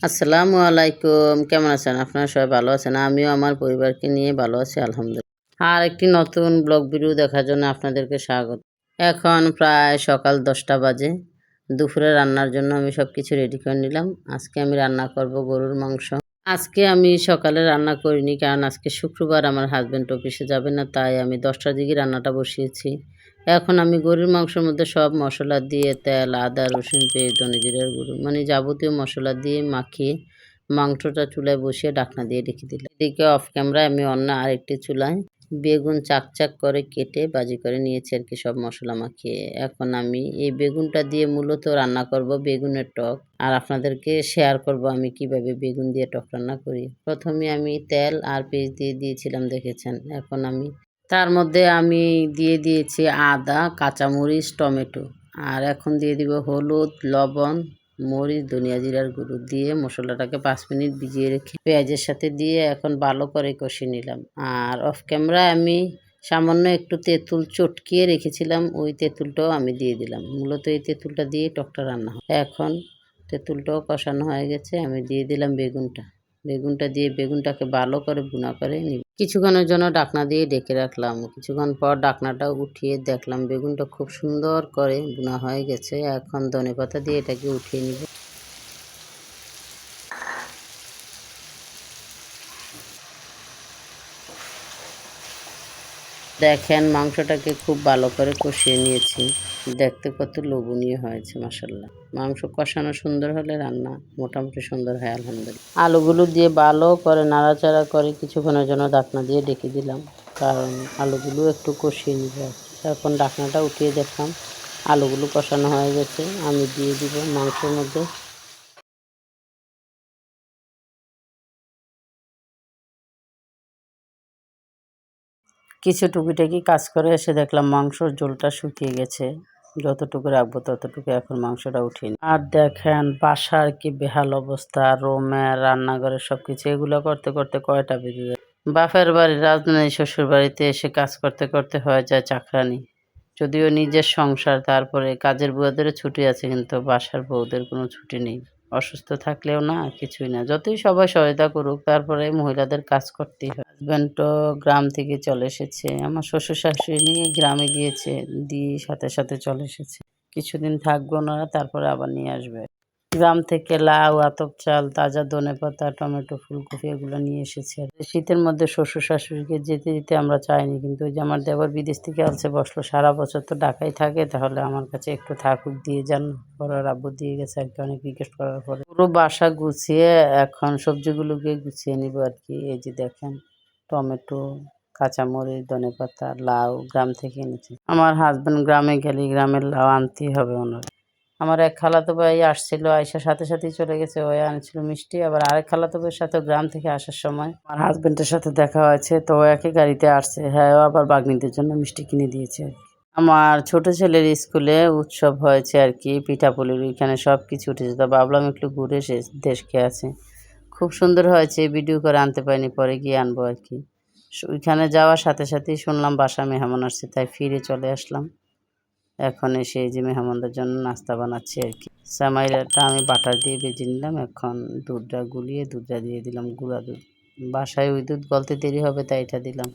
আসসালামু আলাইকুম। কেমন আছেন? আপনারা সবাই ভালো আছেন? আমিও আমার পরিবারকে নিয়ে ভালো আছি, আলহামদুলিল্লাহ। আর একটি নতুন ব্লগ ভিডিও দেখার জন্য আপনাদেরকে স্বাগত। এখন প্রায় সকাল দশটা বাজে। দুপুরে রান্নার জন্য আমি সব কিছু রেডি করে নিলাম। আজকে আমি রান্না করব গরুর মাংস। আজকে আমি সকালে রান্না করিনি কারণ আজকে শুক্রবার আমার হাজব্যান্ড অফিসে যাবে না, তাই আমি দশটার দিকে রান্নাটা বসিয়েছি। এখন আমি গরুর মাংসের মধ্যে সব মশলা দিয়ে তেল, আদা, রসুন, পেঁয়াজ, ধনে জিরার গুঁড়ো মানে যাবতীয় মশলা দিয়ে মাখিয়ে মাংসটা চুলায় বসিয়ে ঢাকনা দিয়ে রেখে দিলাম। এদিকে অফ ক্যামেরায় আমি অন্য আরেকটি চুলায় বেগুন চাকচাক করে কেটে বাজি করে নিয়েছি আর কি সব মশলা মাখিয়ে। এখন আমি এই বেগুনটা দিয়ে মূলত রান্না করব বেগুনের টক। আর আপনাদেরকে শেয়ার করব আমি কীভাবে বেগুন দিয়ে টক রান্না করি। প্রথমে আমি তেল আর পেঁয়াজ দিয়ে দিয়েছিলাম, দেখেছেন? এখন আমি তার মধ্যে আমি দিয়ে দিয়েছি আদা, কাঁচামরিচ, টমেটো। আর এখন দিয়ে দিব হলুদ, লবণ মরিচ, ধনিয়া জিরার গুঁড়ো দিয়ে মশলাটাকে পাঁচ মিনিট ভিজিয়ে রেখে পেঁয়াজের সাথে দিয়ে এখন ভালো করে কষে নিলাম। আর অফ ক্যামেরায় আমি সামান্য একটু তেঁতুল চটকিয়ে রেখেছিলাম, ওই তেঁতুলটাও আমি দিয়ে দিলাম। মূলত এই তেঁতুলটা দিয়ে টকটা রান্না হয় এখন তেঁতুলটাও কষানো হয়ে গেছে, আমি দিয়ে দিলাম বেগুনটা। বেগুনটা দিয়ে বেগুনটাকে ভালো করে বুনা করে নিব। কিছুক্ষণের জন্য ডাকনা দিয়ে ডেকে রাখলাম। কিছুক্ষণ পর ডাকনাটা উঠিয়ে দেখলাম বেগুনটা খুব সুন্দর করে বুনা হয়ে গেছে। এখন ধনে পাতা দিয়ে এটাকে উঠিয়ে নিব। দেখেন, মাংসটাকে খুব ভালো করে কষিয়ে নিয়েছি। দেখতে কত লোভনীয় হয়েছে মাসাল্লাহ মাংস কষানো সুন্দর হলে রান্না মোটামুটি সুন্দর হয়, আলহামদুলিল্লাহ। আলুগুলো দিয়ে ভালো করে নাড়াচাড়া করে কিছুক্ষণের জন্য ডাকনা দিয়ে ডেকে দিলাম, কারণ আলুগুলো একটু কষিয়ে নিবে। এখন ডাকনাটা উঠিয়ে দেখলাম আলুগুলো কষানো হয়ে গেছে, আমি দিয়ে দিব মাংসের মধ্যে কিছু টুকিটাকি কাজ করে এসে দেখলাম মাংসর ঝোলটা শুকিয়ে গেছে। যতটুকু রাখব ততটুকু এখন মাংসটা উঠিয়ে আর দেখেন বাসার কি বেহাল অবস্থা, রোমে, রান্নাঘরে সব কিছু এগুলো করতে করতে কয়টা বেজে যায়? বাপের বাড়ি, রাজধানী শ্বশুর বাড়িতে এসে কাজ করতে করতে হয়ে যায় চাকরানি। যদিও নিজের সংসার, তারপরে কাজের বুয়াদের ছুটি আছে, কিন্তু বাসার বউদের কোনো ছুটি নেই। অসুস্থ থাকলেও না, কিছুই না। যতই সবাই সহায়তা করুক, তারপরে মহিলাদের কাজ করতেই হয়। হাজব্যান্ড তো গ্রাম থেকে চলে এসেছে, আমার শ্বশুর শাশুড়ি নিয়ে গ্রামে গিয়েছে, দিয়ে সাথে সাথে চলে এসেছে। কিছুদিন থাকব ওনারা, তারপরে আবার নিয়ে আসবে। গ্রাম থেকে লাউ, আতপ চাল, তাজা ধনে পাতা, টমেটো, ফুলকপি এগুলো নিয়ে এসেছে শীতের মধ্যে শ্বশুর শাশুড়িকে যেতে যেতে আমরা চাইনি, কিন্তু ওই যে আমার দেবর বিদেশ থেকে আসছে, বসল, সারা বছর তো ঢাকায় থাকে, তাহলে আমার কাছে একটু থাকুক, দিয়ে যান। পরে আব্বু দিয়ে গেছে আর কি, অনেক রিকোয়েস্ট করার পরে। পুরো বাসা গুছিয়ে এখন সবজিগুলোকে গুছিয়ে নিব আর কি, এই যে দেখেন, টমেটো, কাঁচামরিচ, ধনে পাতা, লাউ গ্রাম থেকে এনেছি। আমার হাজব্যান্ড গ্রামে গেলে গ্রামের লাউ আনতেই হবে ওনার। আমার এক খালাতো ভাই আসছিল আইসার সাথে সাথেই চলে গেছে, ওই আনছিল মিষ্টি। আবার আরেক খালাতো ভাইয়ের সাথে গ্রাম থেকে আসার সময় আমার হাজবেন্ডের সাথে দেখা হয়েছে, তো ও একই গাড়িতে আসছে। হ্যাঁ ও আবার বাগনিদের জন্য মিষ্টি কিনে দিয়েছে আমার ছোট ছেলের স্কুলে উৎসব হয়েছে আর কি, পিঠাপুলির ওইখানে সব কিছু উঠেছে। তো ভাবলাম একটু ঘুরে এসে দেশকে আছে। খুব সুন্দর হয়েছে ভিডিও করে আনতে পারিনি, পরে গিয়ে আনব আর কি। ওইখানে যাওয়ার সাথে সাথেই শুনলাম বাসা মেহমান আসছে, তাই ফিরে চলে আসলাম। এখন এসে যে মেহমানদের জন্য নাস্তা বানাচ্ছি আর কি। সামাইরাটা আমি বাটার দিয়ে বেজে নিলাম, এখন দুধটা গুলিয়ে দুধটা দিয়ে দিলাম গুঁড়া দুধ। বাসায় ওই দুধ গলতে দেরি হবে তাই এটা দিলাম।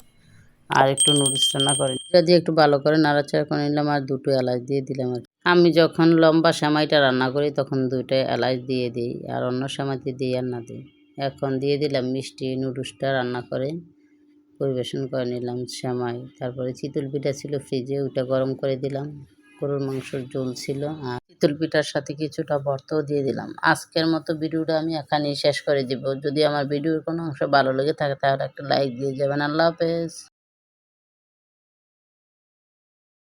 আর একটু নুডলস রান্না করে এটা দিয়ে একটু ভালো করে নাড়াচাড়া করে নিলাম আর দুটো এলাচ দিয়ে দিলাম আর আমি যখন লম্বা সেমাইটা রান্না করি তখন দুটো এলাচ দিয়ে দিই আর অন্য সময়তে দিই আর না দিই। এখন দিয়ে দিলাম মিষ্টি নুডলসটা রান্না করে। পরিবেশন করে নিলাম সেমাই। তারপরে চিতল পিঠা ছিল ফ্রিজে ওইটা গরম করে দিলাম। গরুর মাংসর ঝোল ছিল আর চিতল পিঠার সাথে কিছুটা ভর্তাও দিয়ে দিলাম। আজকের মতো ভিডিওটা আমি এখানেই শেষ করে দিব। যদি আমার ভিডিওর কোনো অংশ ভালো লেগে থাকে, তাহলে একটা লাইক দিয়ে যাবেন। আল্লাহ হাফেজ।